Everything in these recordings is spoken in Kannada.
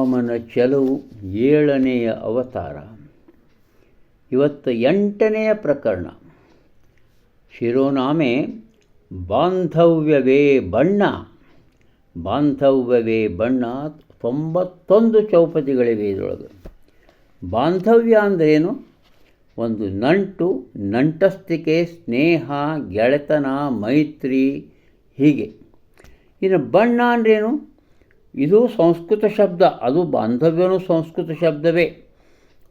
ರಾಮನ ಚಲವು ಏಳನೆಯ ಅವತಾರ. ಇವತ್ತು ಎಂಟನೆಯ ಪ್ರಕರಣ. ಶಿರೋನಾಮೆ ಬಾಂಧವ್ಯವೇ ಬಣ್ಣ. ಬಾಂಧವ್ಯವೇ ಬಣ್ಣ ತೊಂಬತ್ತೊಂದು ಚೌಪದಿಗಳಿವೆ ಇದರೊಳಗೆ. ಬಾಂಧವ್ಯ ಅಂದ್ರೇನು? ಒಂದು ನಂಟು, ನಂಟಸ್ತಿಕೆ, ಸ್ನೇಹ, ಗೆಳೆತನ, ಮೈತ್ರಿ ಹೀಗೆ. ಇನ್ನು ಬಣ್ಣ ಅಂದ್ರೇನು? ಇದು ಸಂಸ್ಕೃತ ಶಬ್ದ, ಅದು ಬಾಂಧವ್ಯನೂ ಸಂಸ್ಕೃತ ಶಬ್ದವೇ.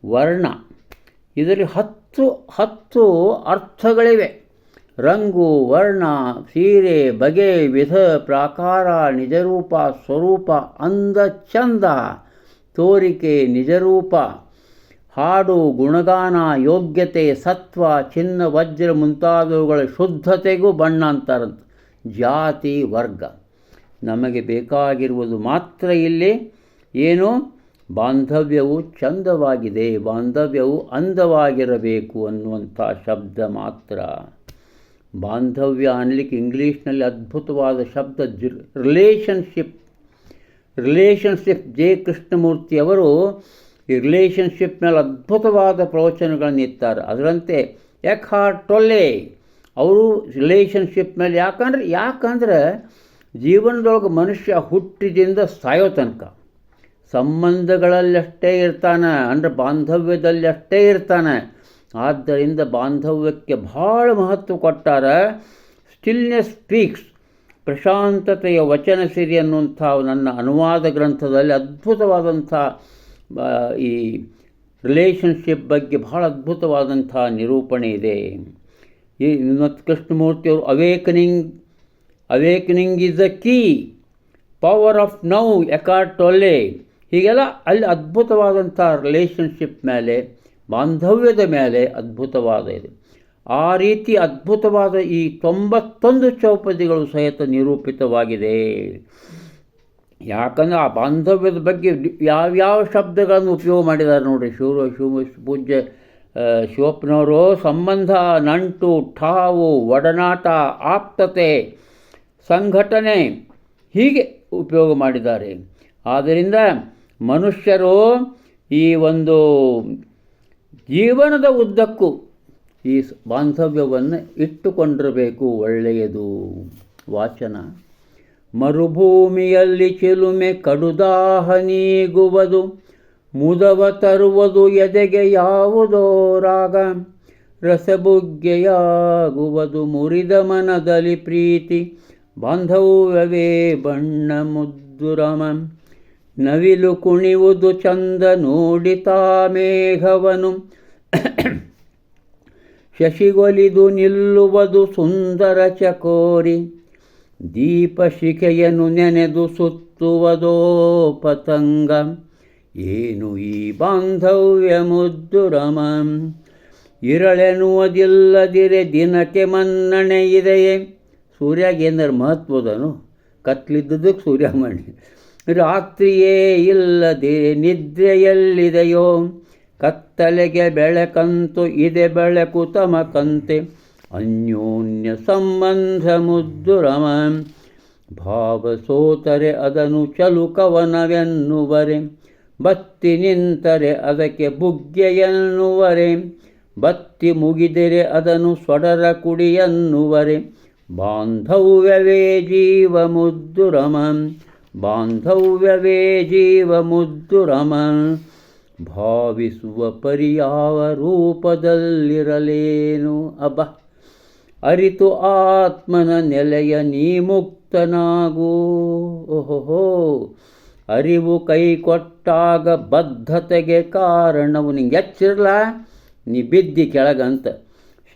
ವರ್ಣ, ಇದರಲ್ಲಿ ಹತ್ತು ಹತ್ತು ಅರ್ಥಗಳಿವೆ. ರಂಗು, ವರ್ಣ, ಸೀರೆ, ಬಗೆ, ವಿಧ, ಪ್ರಾಕಾರ, ನಿಜರೂಪ, ಸ್ವರೂಪ, ಅಂದ, ಚಂದ, ತೋರಿಕೆ, ನಿಜರೂಪ, ಹಾಡು, ಗುಣಗಾನ, ಯೋಗ್ಯತೆ, ಸತ್ವ, ಚಿನ್ನ, ವಜ್ರ ಮುಂತಾದವುಗಳ ಶುದ್ಧತೆಗೂ ಬಣ್ಣ ಅಂತಾರಂತ. ಜಾತಿ, ವರ್ಗ. ನಮಗೆ ಬೇಕಾಗಿರುವುದು ಮಾತ್ರ ಇಲ್ಲಿ. ಏನು? ಬಾಂಧವ್ಯವು ಚಂದವಾಗಿದೆ, ಬಾಂಧವ್ಯವು ಅಂದವಾಗಿರಬೇಕು ಅನ್ನುವಂಥ ಶಬ್ದ ಮಾತ್ರ. ಬಾಂಧವ್ಯ ಅನ್ನಲಿಕ್ಕೆ ಇಂಗ್ಲೀಷ್ನಲ್ಲಿ ಅದ್ಭುತವಾದ ಶಬ್ದ ಜಿ ರಿಲೇಷನ್ಶಿಪ್ ರಿಲೇಷನ್ಶಿಪ್ ಜೆ ಕೃಷ್ಣಮೂರ್ತಿಯವರು ಈ ರಿಲೇಷನ್ಶಿಪ್ ಮೇಲೆ ಅದ್ಭುತವಾದ ಪ್ರವಚನಗಳನ್ನು ಇತ್ತಾರೆ. ಅದರಂತೆ ಯಾಕೆ ಟೊಲ್ಲೆ, ಅವರು ರಿಲೇಷನ್ಶಿಪ್ ಮೇಲೆ ಯಾಕಂದ್ರೆ ಯಾಕಂದ್ರೆ ಜೀವನದೊಳಗೆ ಮನುಷ್ಯ ಹುಟ್ಟಿದಿಂದ ಸಾಯೋ ತನಕ ಸಂಬಂಧಗಳಲ್ಲಷ್ಟೇ ಇರ್ತಾನೆ, ಅಂದರೆ ಬಾಂಧವ್ಯದಲ್ಲಷ್ಟೇ ಇರ್ತಾನೆ. ಆದ್ದರಿಂದ ಬಾಂಧವ್ಯಕ್ಕೆ ಭಾಳ ಮಹತ್ವ ಕೊಟ್ಟಾರ ಸ್ಟಿಲ್ನೆಸ್ ಸ್ಪೀಕ್ಸ್, ಪ್ರಶಾಂತತೆಯ ವಚನ ಸಿರಿ ಅನ್ನುವಂಥ ನನ್ನ ಅನುವಾದ ಗ್ರಂಥದಲ್ಲಿ ಅದ್ಭುತವಾದಂಥ ಈ ರಿಲೇಷನ್ಶಿಪ್ ಬಗ್ಗೆ ಭಾಳ ಅದ್ಭುತವಾದಂಥ ನಿರೂಪಣೆ ಇದೆ. ಈ ಕೃಷ್ಣಮೂರ್ತಿಯವರು awakening awakening is the key power of now Eckhart Tolle ಹೀಗೆಲ್ಲ ಅಲ್ಲಿ ಅದ್ಭುತವಾದಂಥ ರಿಲೇಷನ್ಶಿಪ್ ಮೇಲೆ, ಬಾಂಧವ್ಯದ ಮೇಲೆ ಅದ್ಭುತವಾದ ಇದೆ. ಆ ರೀತಿ ಅದ್ಭುತವಾದ ಈ ತೊಂಬತ್ತೊಂದು ಚೌಪದಿಗಳು ಸಹಿತ ನಿರೂಪಿತವಾಗಿದೆ. ಯಾಕಂದರೆ ಆ ಬಾಂಧವ್ಯದ ಬಗ್ಗೆ ಯಾವ್ಯಾವ ಶಬ್ದಗಳನ್ನು ಉಪಯೋಗ ಮಾಡಿದ್ದಾರೆ ನೋಡಿ ಶಿವ ಶಿವ ಪೂಜ್ಯ ಶಿವಪ್ಪನವರು, ಸಂಬಂಧ, ನಂಟು, ಠಾವು, ಒಡನಾಟ, ಆಪ್ತತೆ ಸಂಘಟನೆ ಹೀಗೆ ಉಪಯೋಗ ಮಾಡಿದ್ದಾರೆ. ಆದ್ದರಿಂದ ಮನುಷ್ಯರು ಈ ಒಂದು ಜೀವನದ ಉದ್ದಕ್ಕೂ ಈ ಬಾಂಧವ್ಯವನ್ನು ಇಟ್ಟುಕೊಂಡಿರಬೇಕು, ಒಳ್ಳೆಯದು. ವಾಚನ. ಮರುಭೂಮಿಯಲ್ಲಿ ಚಿಲುಮೆ ಕಡುದಾಹ ನೀಗುವುದು, ಮುದವ ತರುವುದು ಎದೆಗೆ ಯಾವುದೋ ರಾಗ, ರಸಬುಗ್ಗೆಯಾಗುವುದು, ಮುರಿದ ಮನದಲ್ಲಿ ಪ್ರೀತಿ ಬಾಂಧವ್ಯವೇ ಬಣ್ಣ ಮುದ್ದುರಮ ನವಿಲು ಕುಣಿವುದು ಚಂದ ನೋಡಿತಾ ಮೇಘವನು. ಶಶಿಗೊಲಿದು ನಿಲ್ಲುವುದು ಸುಂದರ ಚಕೋರಿ. ದೀಪಶಿಖೆಯನ್ನು ನೆನೆದು ಸುತ್ತುವುದೋ ಪತಂಗ. ಏನು ಈ ಬಾಂಧವ್ಯ ಮುದ್ದುರಮ ಇರಳೆನ್ನುವುದಿಲ್ಲದಿರೆ ದಿನಕ್ಕೆ ಮನ್ನಣೆ ಇದೆಯೇ? ಸೂರ್ಯಗೇಂದ್ರ ಮಹತ್ವದನು ಕತ್ಲಿದ್ದದಕ್ಕೆ ಮಾಡಿ ರಾತ್ರಿಯೇ ಇಲ್ಲದೆ ನಿದ್ರೆಯಲ್ಲಿದೆಯೋ, ಕತ್ತಲೆಗೆ ಬೆಳಕಂತು ಇದೆ ಬೆಳಕು ತಮಕಂತೆ. ಅನ್ಯೋನ್ಯ ಸಂಬಂಧ ಮುದ್ದುರಮ ಭಾವ ಸೋತರೆ ಅದನ್ನು ಚಲುಕವನವೆನ್ನುವರೆ ಬತ್ತಿ ನಿಂತರೆ ಅದಕ್ಕೆ ಬುಗ್ಗೆಯನ್ನುವರೆ ಬತ್ತಿ ಮುಗಿದರೆ ಅದನ್ನು ಸೊಡರ ಕುಡಿಯನ್ನುವರೆ ಬಾಂಧವ್ಯವೇ ಜೀವ ಮುದ್ದುರಮ ಬಾಂಧವ್ಯವೇ ಜೀವ ಮುದ್ದುರಮ ಭಾವಿಸುವ ಪರಿಯಾವ ರೂಪದಲ್ಲಿರಲೇನು ಅಬ್ಬ ಅರಿತು ಆತ್ಮನ ನೆಲೆಯ ನೀ ಮುಕ್ತನಾಗೂ. ಓಹೋ ಅರಿವು ಕೈ ಕೊಟ್ಟಾಗ ಬದ್ಧತೆಗೆ ಕಾರಣವು ನಿಂಗೆ ಎಚ್ಚಿರಲ್ಲ? ನೀ ಬಿದ್ದಿ ಕೆಳಗಂತ.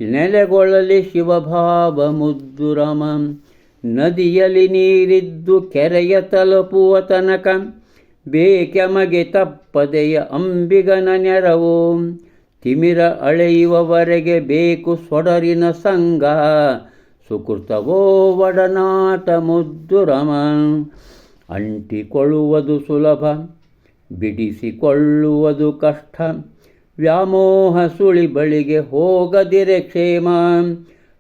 ನೆಲೆಗೊಳ್ಳಲಿ ಶಿವಭಾವ ಮುದ್ದುರಮ ನದಿಯಲ್ಲಿ ನೀರಿದ್ದು ಕೆರೆಯ ತಲುಪುವ ತನಕ ಬೇಕೆಮಗೆ ತಪ್ಪದೆಯ ಅಂಬಿಗನ ನೆರವು. ತಿಮಿರ ಅಳೆಯುವವರೆಗೆ ಬೇಕು ಸೊಡರಿನ ಸಂಗ ಸುಕೃತವೋ ಒಡನಾಟ ಮುದ್ದುರಮ. ಅಂಟಿಕೊಳ್ಳುವುದು ಸುಲಭ, ಬಿಡಿಸಿಕೊಳ್ಳುವುದು ಕಷ್ಟ. ವ್ಯಾಮೋಹ ಸುಳಿ ಬಳಿಗೆ ಹೋಗದಿರೆ ಕ್ಷೇಮ.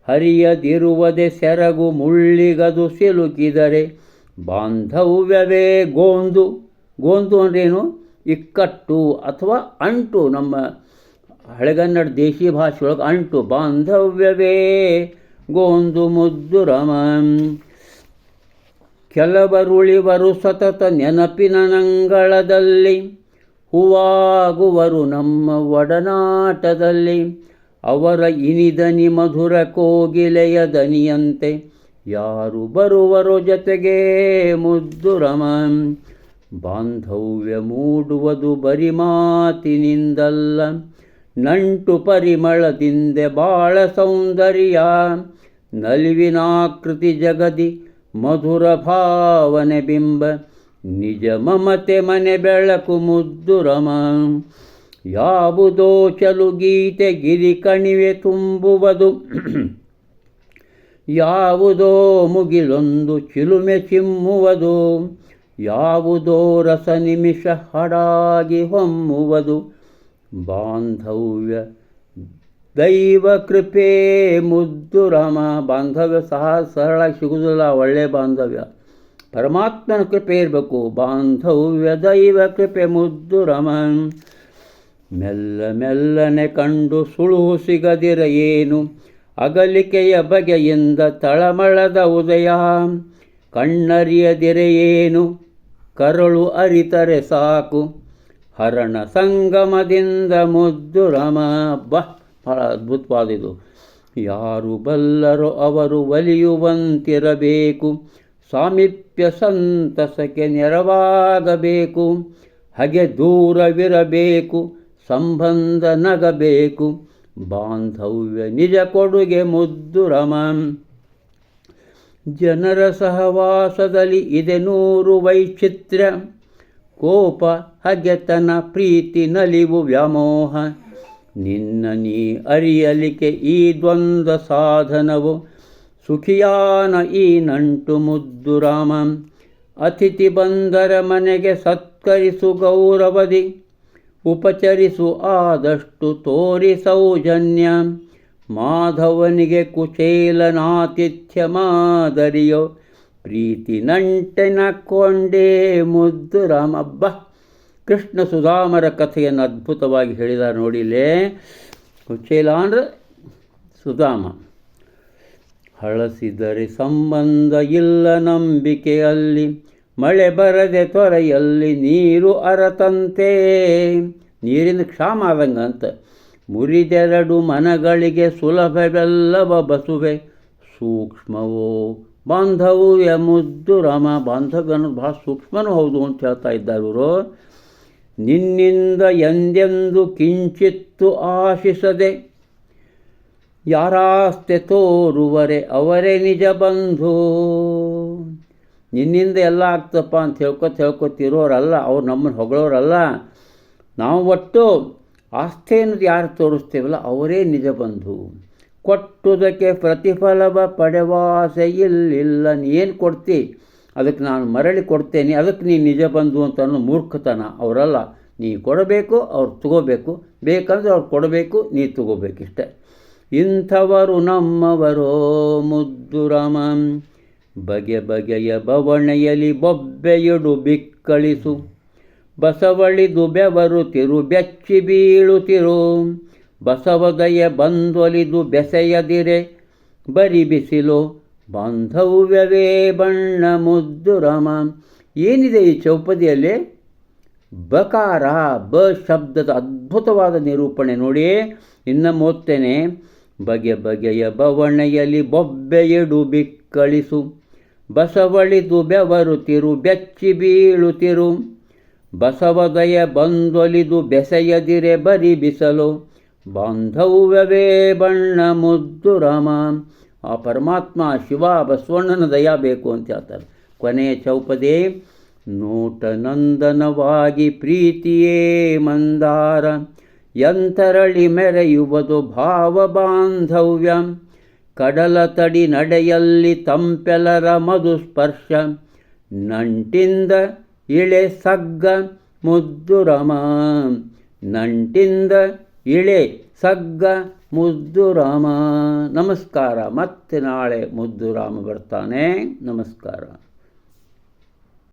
ಹರಿಯದಿರುವುದೇ ಸೆರಗು ಮುಳ್ಳಿಗದು ಸಿಲುಕಿದರೆ ಬಾಂಧವ್ಯವೇ ಗೋಂದು. ಗೋಂದು ಅಂದ್ರೇನು? ಇಕ್ಕಟ್ಟು ಅಥವಾ ಅಂಟು. ನಮ್ಮ ಹಳೆಗನ್ನಡ ದೇಶೀಯ ಭಾಷೆಯೊಳಗೆ ಅಂಟು. ಬಾಂಧವ್ಯವೇ ಗೋಂದು ಮುದ್ದು ರಮ. ಕೆಲವರುಳಿವರು ಸತತ ನೆನಪಿನ ನಂಗಳದಲ್ಲಿ ಹೂವಾಗುವರು ನಮ್ಮ ಒಡನಾಟದಲ್ಲಿ. ಅವರ ಇನಿದನಿ ಮಧುರ ಕೋಗಿಲೆಯ ದನಿಯಂತೆ. ಯಾರು ಬರುವರೋ ಜೊತೆಗೆ ಮುದ್ದು ರಮ. ಬಾಂಧವ್ಯ ಮೂಡುವುದು ಬರಿ ಮಾತಿನಿಂದಲ್ಲ. ನಂಟು ಪರಿಮಳದಿಂದೆ ಬಾಳ ಸೌಂದರ್ಯ. ನಲಿವಿನಾಕೃತಿ ಜಗದಿ ಮಧುರ ಭಾವನೆ ಬಿಂಬ. ನಿಜ ಮಮತೆ ಮನೆ ಬೆಳಕು ಮುದ್ದು ರಮ. ಯಾವುದೋ ಚಲು ಗೀತೆ ಗಿರಿ ಕಣಿವೆ ತುಂಬುವುದು. ಯಾವುದೋ ಮುಗಿಲೊಂದು ಚಿಲುಮೆ ಚಿಮ್ಮುವುದು. ಯಾವುದೋ ರಸ ನಿಮಿಷ ಹಡಾಗಿ ಹೊಮ್ಮುವುದು. ಬಾಂಧವ್ಯ ದೈವ ಕೃಪೆ ಮುದ್ದು ರಾಮ. ಬಾಂಧವ್ಯ ಸಹ ಸರಳ ಸಿಗುವುದಿಲ್ಲ ಒಳ್ಳೆಯ ಬಾಂಧವ್ಯ. ಪರಮಾತ್ಮನ ಕೃಪೆ ಇರಬೇಕು. ಬಾಂಧವ್ಯ, ದೈವ ಕೃಪೆ, ಮುದ್ದು ರಮನ್. ಮೆಲ್ಲ ಮೆಲ್ಲನೆ ಕಂಡು ಸುಳು ಸಿಗದಿರ ಏನು? ಅಗಲಿಕೆಯ ಬಗೆಯಿಂದ ತಳಮಳದ ಉದಯ. ಕಣ್ಣರಿಯದಿರೆ ಏನು? ಕರಳು ಅರಿತರೆ ಸಾಕು. ಹರಣ ಸಂಗಮದಿಂದ ಮುದ್ದು ರಮ. ಬಹ್ ಭಾಳ ಅದ್ಭುತವಾದಿದು ಯಾರು ಬಲ್ಲರೋ ಅವರು ಒಲಿಯುವಂತಿರಬೇಕು. ಸಾಮೀಪ್ಯ ಸಂತಸಕ್ಕೆ ನೆರವಾಗಬೇಕು. ಹಾಗೆ ದೂರವಿರಬೇಕು, ಸಂಬಂಧ ನಗಬೇಕು. ಬಾಂಧವ್ಯ ನಿಜ ಕೊಡುಗೆ ಮುದ್ದು ಜನರ ಸಹವಾಸದಲ್ಲಿ ಇದೆ ನೂರು ವೈಚಿತ್ರ್ಯ ಕೋಪ, ಹಗೆತನ, ಪ್ರೀತಿ, ನಲಿವು, ವ್ಯಾಮೋಹ. ನಿನ್ನ ನೀ ಅರಿಯಲಿಕೆ ಈ ದ್ವಂದ್ವ ಸಾಧನವು ಸುಖಿಯಾನ ಈ ನಂಟು ಮುದ್ದು ರಾಮ. ಅತಿಥಿ ಬಂದರ ಮನೆಗೆ ಸತ್ಕರಿಸು ಗೌರವದಿ. ಉಪಚರಿಸು ಆದಷ್ಟು ತೋರಿ ಸೌಜನ್ಯ. ಮಾಧವನಿಗೆ ಕುಶೇಲನಾತಿಥ್ಯ ಮಾದರಿಯೋ. ಪ್ರೀತಿ ನಂಟೆನ ಕೊಂಡೇ ಮುದ್ದು ರಾಮಬ್ಬ ಕೃಷ್ಣ ಸುಧಾಮರ ಕಥೆಯನ್ನು ಅದ್ಭುತವಾಗಿ ಹೇಳಿದ ನೋಡಿಲೇ. ಕುಚೇಲ ಅಂದ್ರೆ ಸುಧಾಮ. ಹಳಸಿದರೆ ಸಂಬಂಧ ಇಲ್ಲ ನಂಬಿಕೆಯಲ್ಲಿ. ಮಳೆ ಬರದೆ ತೊರೆಯಲ್ಲಿ ನೀರು ಅರತಂತೆ. ನೀರಿನ ಕ್ಷಾಮ ಆದಂಗಂತ ಮುರಿದೆರಡು ಮನಗಳಿಗೆ ಸುಲಭವೆಲ್ಲವ ಬಸುವೆ. ಸೂಕ್ಷ್ಮವೋ ಬಾಂಧವು ಎಮುದ್ದು ರಾಮ. ಬಾಂಧವ್ಯ ಅನ್ನೋದು ಭಾಳ ಸೂಕ್ಷ್ಮನೂ ಹೌದು ಅಂತ ಹೇಳ್ತಾ ಇದ್ದಾರೆ ಇವರು. ನಿನ್ನಿಂದ ಎಂದೆಂದು ಕಿಂಚಿತ್ತು ಆಶಿಸದೆ ಯಾರಾಸ್ತೆ ತೋರುವರೆ ಅವರೇ ನಿಜ ಬಂಧು. ನಿನ್ನಿಂದ ಎಲ್ಲ ಆಗ್ತಪ್ಪ ಅಂತ ಹೇಳ್ಕೊತ ಹೇಳ್ಕೊತಿರೋರಲ್ಲ ಅವ್ರು ನಮ್ಮನ್ನು ಹೊಗಳೋರಲ್ಲ. ನಾವು ಒಟ್ಟು ಆಸ್ತಿ ಅನ್ನೋದು ಯಾರು ತೋರಿಸ್ತೇವಲ್ಲ, ಅವರೇ ನಿಜ ಬಂಧು. ಕೊಟ್ಟುದಕ್ಕೆ ಪ್ರತಿಫಲವ ಪಡೆವಾಸೆ ಇಲ್ಲಿಲ್ಲ. ಏನು ಕೊಡ್ತಿ? ಅದಕ್ಕೆ ನಾನು ಮರಳಿ ಕೊಡ್ತೇನೆ. ಅದಕ್ಕೆ ನೀನು ನಿಜ ಬಂಧು ಅಂತ ಅನ್ನೋ ಮೂರ್ಖತನ ಅವರಲ್ಲ. ನೀ ಕೊಡಬೇಕು, ಅವ್ರು ತಗೋಬೇಕು. ಬೇಕಂದ್ರೆ ಅವ್ರು ಕೊಡಬೇಕು, ನೀ ತಗೋಬೇಕಿಷ್ಟೆ. ಇಂಥವರು ನಮ್ಮವರೋ ಮುದ್ದು ರಾಮ ಬಗೆ ಬಗೆಯ ಬವಣೆಯಲಿ ಬೊಬ್ಬೆಯಡು ಬಿಕ್ಕಳಿಸು. ಬಸವಳಿದು ಬೆವರು ತಿರು ಬೆಚ್ಚಿ ಬೀಳುತ್ತಿರು ಬಸವದಯ ಬಂದೊಲಿದು ಬೆಸೆಯದಿರೆ. ಬರಿ ಬಿಸಿಲು ಬಾಂಧವ್ಯವೇ ಬಣ್ಣ ಮುದ್ದು ರಾಮ ಏನಿದೆ ಈ ಚೌಪದಿಯಲ್ಲಿ? ಬಕಾರ ಬ ಶಬ್ದದ ಅದ್ಭುತವಾದ ನಿರೂಪಣೆ ನೋಡಿ, ಇನ್ನು ಓದ್ತೇನೆ ಬಗೆ ಬಗೆಯ ಬವಣೆಯಲ್ಲಿ ಬೊಬ್ಬೆಯಡು ಬಿಕ್ಕಳಿಸು. ಬಸವಳಿದು ಬೆವರುತಿರು, ಬೆಚ್ಚಿ ಬೀಳುತ್ತಿರು ಬಸವದಯ ಬಂದೊಲಿದು ಬೆಸೆಯದಿರೆ ಬರಿ ಬಿಸಲು. ಬಾಂಧವ್ಯವೇ ಬಣ್ಣ ಮುದ್ದು ರಾಮ. ಆ ಪರಮಾತ್ಮ ಶಿವ ಬಸವಣ್ಣನ ದಯ ಬೇಕು ಅಂತ ಹೇಳ್ತಾರೆ. ಕೊನೆಯ ಚೌಪದಿ, ನೋಟನಂದನವಾಗಿ ಪ್ರೀತಿಯೇ ಮಂದಾರ. ಯಂತರಳಿ ಮೆರೆಯುವುದು ಭಾವ ಬಾಂಧವ್ಯ ಕಡಲ ತಡಿ ನಡೆಯಲ್ಲಿ ತಂಪೆಲರ ಮಧುಸ್ಪರ್ಶ. ನಂಟಿಂದ ಇಳೆ ಸಗ್ಗ ಮುದ್ದು ರಮ ನಂಟಿಂದ ಇಳೆ ಸಗ್ಗ ಮುದ್ದು ರಾಮ ನಮಸ್ಕಾರ. ಮತ್ತೆ ನಾಳೆ ಮುದ್ದು ರಾಮ ಬರ್ತಾನೆ. ನಮಸ್ಕಾರ.